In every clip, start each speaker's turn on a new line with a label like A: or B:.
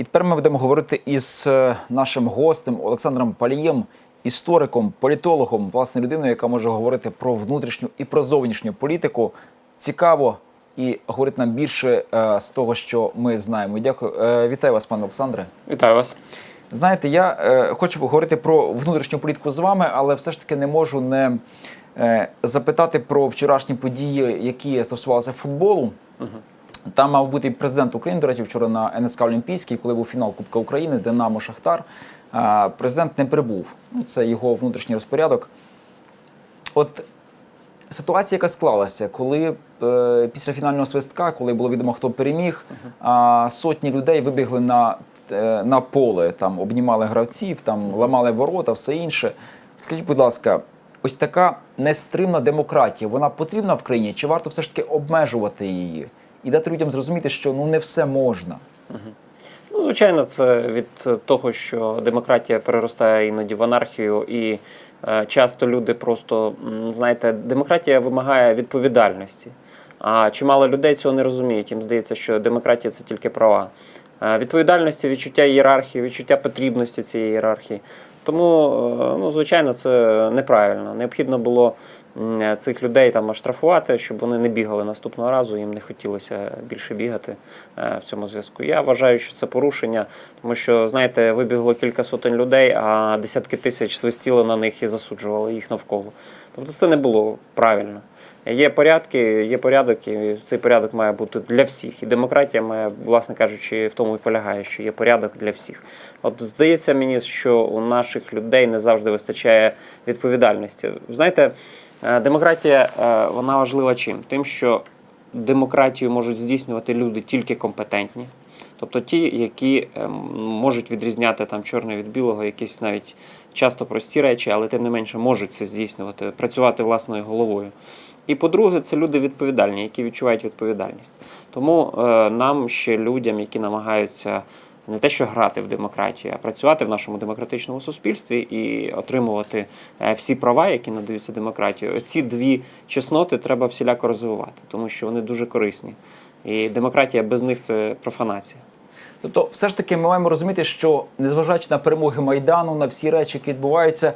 A: І тепер ми будемо говорити із е, нашим гостем Олександром Палієм, істориком, політологом, власне, людиною, яка може говорити про внутрішню і про зовнішню політику. Цікаво і говорить нам більше е, з того, що ми знаємо. Дякую. Е, вітаю вас, пане Олександре.
B: Вітаю вас.
A: Знаєте, я е, хочу говорити про внутрішню політику з вами, але все ж таки не можу не е, запитати про вчорашні події, які стосувалися футболу. Там мав бути і президент України, до речі, вчора на НСК Олімпійській, коли був фінал Кубка України, Динамо Шахтар. Президент не прибув. Ну, це його внутрішній розпорядок. От ситуація, яка склалася, коли е, після фінального свистка, коли було відомо, хто переміг, сотні людей вибігли на, е, на поле, там обнімали гравців, там ламали ворота, все інше. Скажіть, будь ласка, ось така нестримна демократія, вона потрібна в країні? Чи варто все ж таки обмежувати її і дати людям зрозуміти, що ну не все можна?
B: Ну, звичайно, це від того, що демократія переростає іноді в анархію, і е, часто люди просто знаєте, демократія вимагає відповідальності. А чимало людей цього не розуміють. Їм здається, що демократія це тільки права. Е, Відповідальності, відчуття ієрархії, відчуття потрібності цієї ієрархії. Тому, е, ну, звичайно, це неправильно. Необхідно було цих людей там оштрафувати, щоб вони не бігали наступного разу. Їм не хотілося більше бігати е, в цьому зв'язку. Я вважаю, що це порушення, тому що, знаєте, вибігло кілька сотень людей, а десятки тисяч свистіли на них і засуджували їх навколо. Тобто це не було правильно. Є порядки, є порядок, і цей порядок має бути для всіх. І демократія має, власне кажучи, в тому і полягає, що є порядок для всіх. От здається мені, що у наших людей не завжди вистачає відповідальності. Знаєте, е, демократія е, вона важлива чим? Тим, що демократію можуть здійснювати люди тільки компетентні. Тобто ті, які ем, можуть відрізняти там чорне від білого, якісь навіть часто прості речі, але тим не менше можуть це здійснювати, працювати власною головою. І по-друге, це люди відповідальні, які відчувають відповідальність. Тому е, нам ще людям, які намагаються не те, що грати в демократію, а працювати в нашому демократичному суспільстві і отримувати е, всі права, які надаються демократію. Ці дві чесноти треба всіляко розвивати, тому що вони дуже корисні. І демократія без них це профанація.
A: Тобто, все ж таки, ми маємо розуміти, що незважаючи на перемоги майдану, на всі речі, які відбуваються,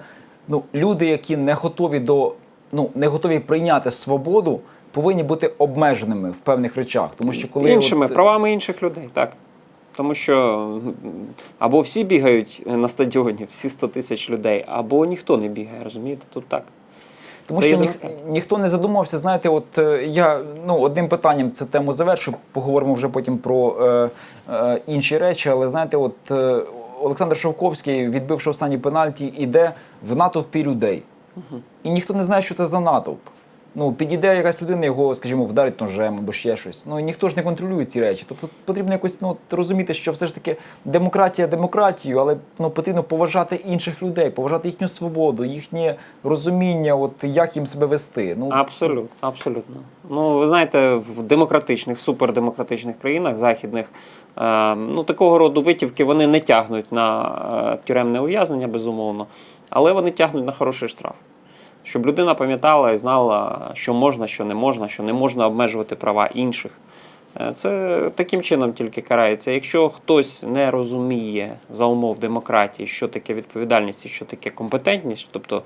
A: ну люди, які не готові до ну не готові прийняти свободу, повинні бути обмеженими в певних речах. Тому що коли
B: іншими
A: от,
B: правами інших людей, так. Тому що або всі бігають на стадіоні, всі 100 тисяч людей, або ніхто не бігає, розумієте? Тут так.
A: Тому
B: Це
A: що ніх, ніхто не задумався. Знаєте, от е, я ну одним питанням цю тему завершу. Поговоримо вже потім про е, е, інші речі. Але знаєте, от е, Олександр Шовковський, відбивши останні пенальті, іде в натовпі людей, і ніхто не знає, що це за натовп. Ну, підійде якась людина, його, скажімо, вдарить ножем або ще щось. Ну ніхто ж не контролює ці речі. Тобто потрібно якось ну, розуміти, що все ж таки демократія демократію, але ну, потрібно поважати інших людей, поважати їхню свободу, їхнє розуміння, от як їм себе вести. Ну
B: Абсолютно, абсолютно. Ну, ви знаєте, в демократичних, в супердемократичних країнах західних е, ну, такого роду витівки вони не тягнуть на е, тюремне ув'язнення, безумовно, але вони тягнуть на хороший штраф. Щоб людина пам'ятала і знала, що можна, що не можна, що не можна обмежувати права інших. Е, Це таким чином тільки карається. Якщо хтось не розуміє за умов демократії, що таке відповідальність що таке компетентність, тобто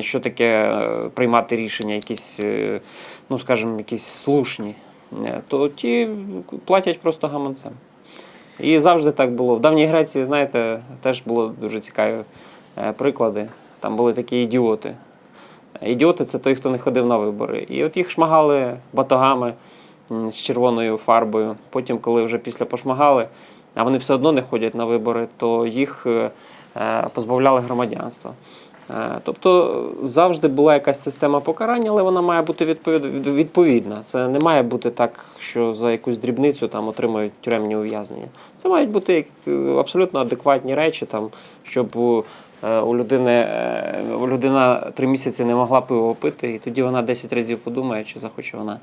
B: що таке е, приймати рішення, якісь, е, ну скажімо, якісь слушні, то ті платять просто гаманцем. І завжди так було. В давній Греції, знаєте, теж було дуже цікаві приклади. Там були такі ідіоти. Ідіоти це той, хто не ходив на вибори. І от їх шмагали батогами з червоною фарбою. Потім, коли вже після пошмагали, а вони все одно не ходять на вибори, то їх е, е, позбавляли громадянства. Е, Тобто завжди була якась система покарання, але вона має бути відповідна. Це не має бути так, що за якусь дрібницю там отримують тюремні ув'язнення. Це мають бути абсолютно адекватні речі, там, щоб у людини е, у людина три місяці не могла пиво пити, і тоді вона 10 разів подумає, чи захоче вона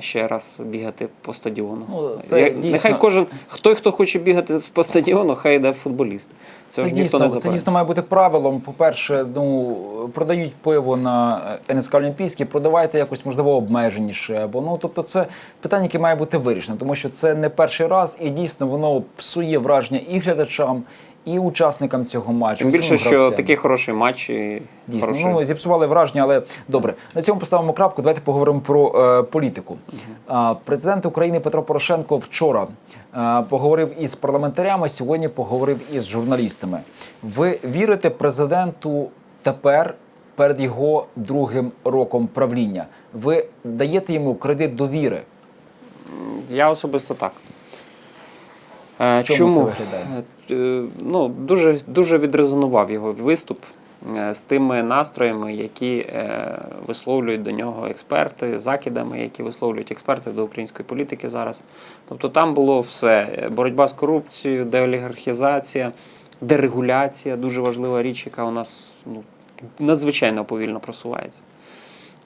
B: ще раз бігати по стадіону.
A: Ну, це
B: Я-
A: дійсно-
B: Нехай кожен, хто хто хоче бігати по стадіону, хай йде футболіст.
A: Це,
B: ж ніхто не
A: дійсно, це дійсно має бути правилом. По-перше, ну продають пиво на е, НСК Олімпійський, продавайте якось можливо обмеженіше. Або ну тобто, це питання, яке має бути вирішено, тому що це не перший раз, і дійсно воно псує враження і глядачам, і учасникам цього матчу.
B: Тим більше, що
A: гравцям.
B: такий хороший матч і
A: Дійсно,
B: хороший.
A: ну зіпсували враження, але добре. На цьому поставимо крапку. Давайте поговоримо про е, політику. А, президент України Петро Порошенко вчора е, поговорив із парламентарями. Сьогодні поговорив із журналістами. Ви вірите президенту тепер перед його другим роком правління? Ви даєте йому кредит довіри?
B: Я особисто так. Е,
A: чому
B: Чому?
A: це виглядає?
B: Е, Ну, дуже, дуже відрезонував його виступ е, з тими настроями, які е, висловлюють до нього експерти, закидами, які висловлюють експерти до української політики зараз. Тобто там було все: боротьба з корупцією, деолігархізація, дерегуляція дуже важлива річ, яка у нас ну, надзвичайно повільно просувається.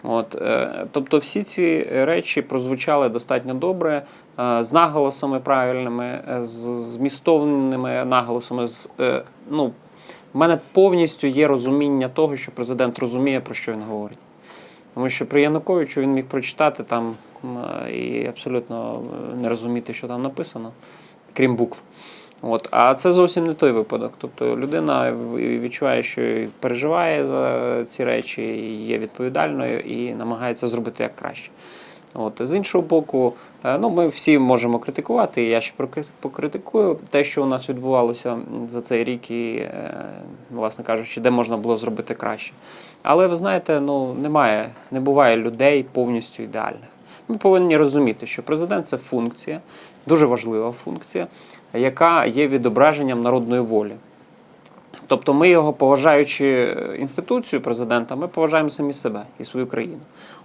B: От, е, тобто всі ці речі прозвучали достатньо добре, е, з наголосами правильними, е, з змістовними наголосами. З, ну, в мене повністю є розуміння того, що президент розуміє, про що він говорить. Тому що при Януковичу він міг прочитати там і абсолютно не розуміти, що там написано, крім букв. От. А це зовсім не той випадок. Тобто людина відчуває, що переживає за ці речі, є відповідальною і намагається зробити як краще. От. З іншого боку, е, ну, ми всі можемо критикувати, я ще покритикую те, що у нас відбувалося за цей рік, і, е, власне кажучи, де можна було зробити краще. Але ви знаєте, ну, немає, не буває людей повністю ідеальних. Ми повинні розуміти, що президент це функція, дуже важлива функція, яка є відображенням народної волі. Тобто ми його, поважаючи інституцію президента, ми поважаємо самі себе і свою країну.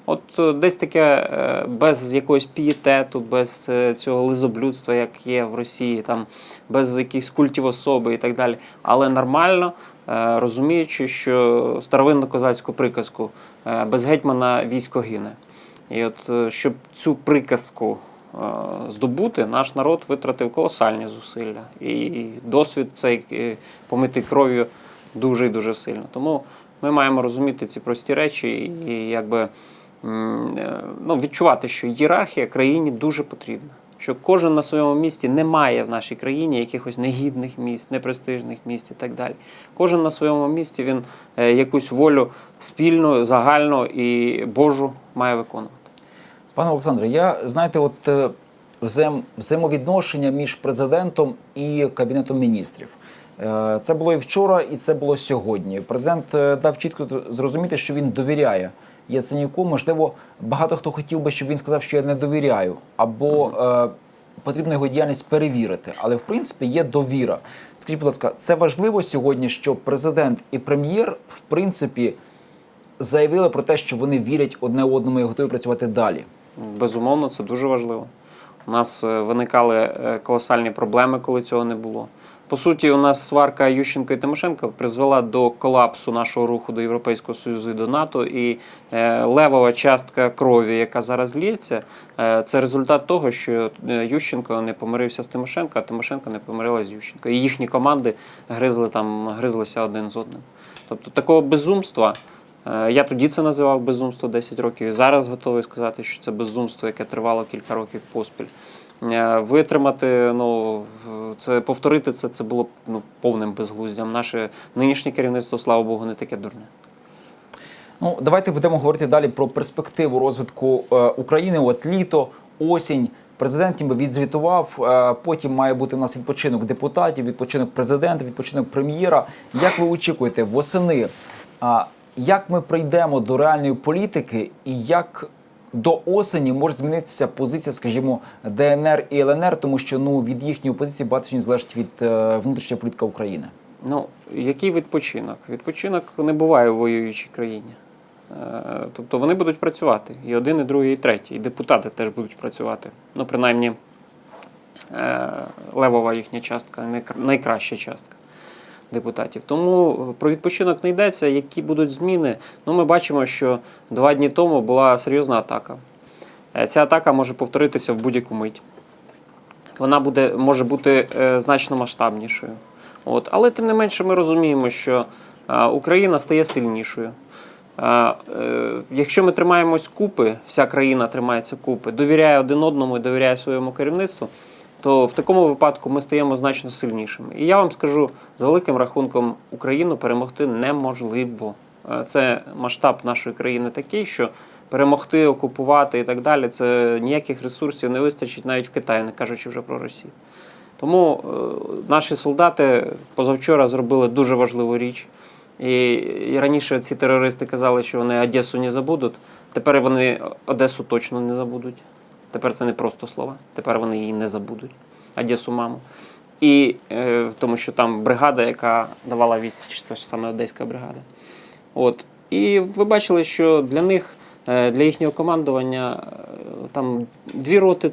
B: От е, десь таке е, без якогось пієтету, без е, цього лизоблюдства, як є в Росії, там, без якихось культів особи і так далі. Але нормально, е, розуміючи, що старовинну козацьку приказку е, без гетьмана військо гине. І от е, щоб цю приказку е, здобути, наш народ витратив колосальні зусилля. І досвід цей е, помитий кров'ю дуже і дуже сильно. Тому ми маємо розуміти ці прості речі і якби е, ну, відчувати, що ієрархія країні дуже потрібна. Що кожен на своєму місці не має в нашій країні якихось негідних місць, непрестижних місць і так далі. Кожен на своєму місці він е, якусь волю спільну, загальну і Божу має виконувати.
A: Пане Олександре, я знаєте, от е, взаєм, взаємовідношення між президентом і кабінетом міністрів. Е, Це було і вчора, і це було сьогодні. Президент е, дав чітко зрозуміти, що він довіряє Яценюку. Можливо, багато хто хотів би, щоб він сказав, що я не довіряю, або е, потрібно його діяльність перевірити. Але в принципі є довіра. Скажіть, будь ласка, це важливо сьогодні, що президент і прем'єр, в принципі, заявили про те, що вони вірять одне одному і готові працювати далі.
B: Безумовно, це дуже важливо. У нас е, виникали е, колосальні проблеми, коли цього не було. По суті, у нас сварка Ющенко і Тимошенко призвела до колапсу нашого руху до Європейського Союзу і до НАТО. І е, левова частка крові, яка зараз лється, це результат того, що Ющенко не помирився з Тимошенко, а Тимошенко не помирилася з Ющенко. І їхні команди гризли там, гризлися один з одним. Тобто такого безумства. Е, Я тоді це називав безумство 10 років. І зараз готовий сказати, що це безумство, яке тривало кілька років поспіль. Е, Витримати, ну це повторити це, це було ну, повним безглуздям. Наше нинішнє керівництво, слава Богу, не таке дурне.
A: Ну, давайте будемо говорити далі про перспективу розвитку е, України. От літо, осінь. Президент ніби відзвітував. е, потім має бути у нас відпочинок депутатів, відпочинок президента, відпочинок прем'єра. Як ви очікуєте, восени? А як ми прийдемо до реальної політики, і як до осені може змінитися позиція, скажімо, ДНР і ЛНР, тому що ну від їхньої позиції багато чого залежить від е, внутрішньої політики України.
B: Ну, який відпочинок? Відпочинок не буває у воюючій країні. Е, Тобто вони будуть працювати. І один, і другий, і третій. І депутати теж будуть працювати. Ну, принаймні, е, левова їхня частка, найкраща частка. Депутатів. Тому е, про відпочинок не йдеться. Які будуть зміни? Ну, ми бачимо, що два дні тому була серйозна атака. Е, Ця атака може повторитися в будь-яку мить. Вона буде, може бути е, значно масштабнішою. От. Але тим не менше ми розуміємо, що Україна стає сильнішою. Якщо ми тримаємось купи, вся країна тримається купи, довіряє один одному і довіряє своєму керівництву, то в такому випадку ми стаємо значно сильнішими. І я вам скажу, за великим рахунком Україну перемогти неможливо. Е, Це масштаб нашої країни такий, що перемогти, окупувати і так далі, це ніяких ресурсів не вистачить навіть в Китаї, не кажучи вже про Росію. Тому е, наші солдати позавчора зробили дуже важливу річ. І, і раніше ці терористи казали, що вони Одесу не забудуть. Тепер вони Одесу точно не забудуть. Тепер це не просто слова. Тепер вони її не забудуть. Одесу маму. І е, тому що там бригада, яка давала відсіч, це ж саме одеська бригада. От. І ви бачили, що для них, е, для їхнього командування, е, там дві роти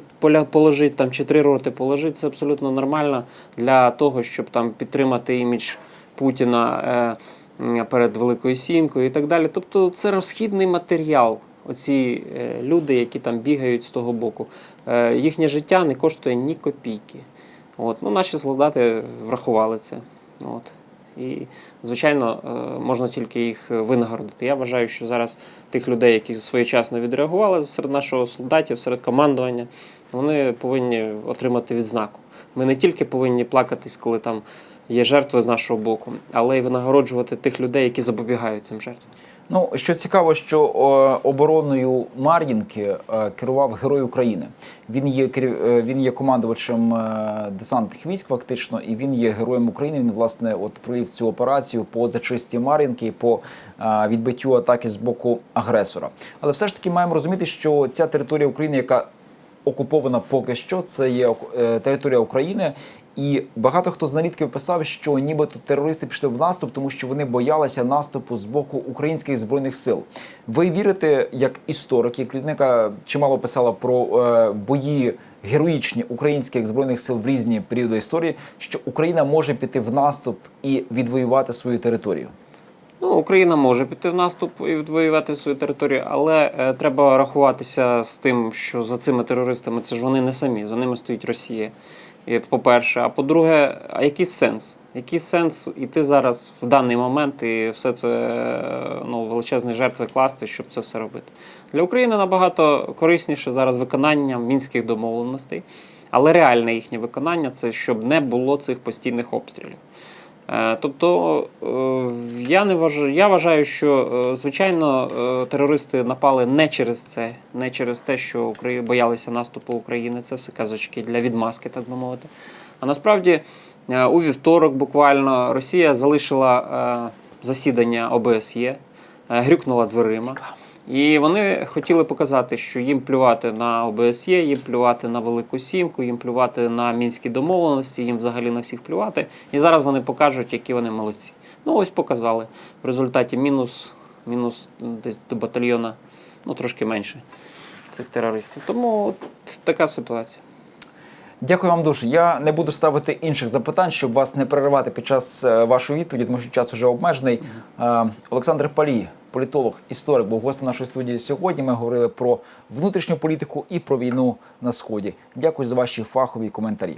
B: положить, там чи три роти положить, це абсолютно нормально для того, щоб там підтримати імідж Путіна е, перед Великою Сімкою і так далі. Тобто це розхідний матеріал. Оці е, люди, які там бігають з того боку, Е, їхнє життя не коштує ні копійки. От. Ну, наші солдати врахували це. От. І, звичайно, е, можна тільки їх винагородити. Я вважаю, що зараз тих людей, які своєчасно відреагували серед нашого солдатів, серед командування, вони повинні отримати відзнаку. Ми не тільки повинні плакатись, коли там є жертви з нашого боку, але й винагороджувати тих людей, які запобігають цим жертвам.
A: Ну що цікаво, що обороною Мар'їнки е, керував герой України. Він є е, він є командувачем е, десантних військ, фактично, і він є героєм України. Він власне от провів цю операцію по зачисті Мар'їнки, і по відбиттю атаки з боку агресора. Але все ж таки маємо розуміти, що ця територія України, яка окупована поки що, це є територія України. І багато хто з аналітиків писав, що нібито терористи пішли в наступ, тому що вони боялися наступу з боку українських збройних сил. Ви вірите, як історик, як людина, чимало писала про е, бої героїчні українських збройних сил в різні періоди історії, що Україна може піти в наступ і відвоювати свою територію?
B: Ну, Україна може піти в наступ і відвоювати свою територію, але е, треба рахуватися з тим, що за цими терористами це ж вони не самі, за ними стоїть Росія. По-перше, а по-друге, а який сенс? Який сенс іти зараз в даний момент і все це е, ну, величезні жертви класти, щоб це все робити? Для України набагато корисніше зараз виконання мінських домовленостей, але реальне їхнє виконання це щоб не було цих постійних обстрілів. Е, Тобто е, я не вважаю, я вважаю, що е, звичайно терористи напали не через це, не через те, що боялися наступу України. Це все казочки для відмазки, так би мовити. А насправді у вівторок буквально Росія залишила засідання ОБСЄ, грюкнула дверима. І вони хотіли показати, що їм плювати на ОБСЄ, їм плювати на Велику Сімку, їм плювати на мінські домовленості, їм взагалі на всіх плювати. І зараз вони покажуть, які вони молодці. Ну ось показали. В результаті мінус, мінус десь до батальйона, ну трошки менше цих терористів. Тому от така ситуація.
A: Дякую вам дуже. Я не буду ставити інших запитань, щоб вас не переривати під час е, вашої відповіді, тому що час вже обмежений. Е, Олександр Палій, політолог, історик, був гостем нашої студії сьогодні. Ми говорили про внутрішню політику і про війну на сході. Дякую за ваші фахові коментарі.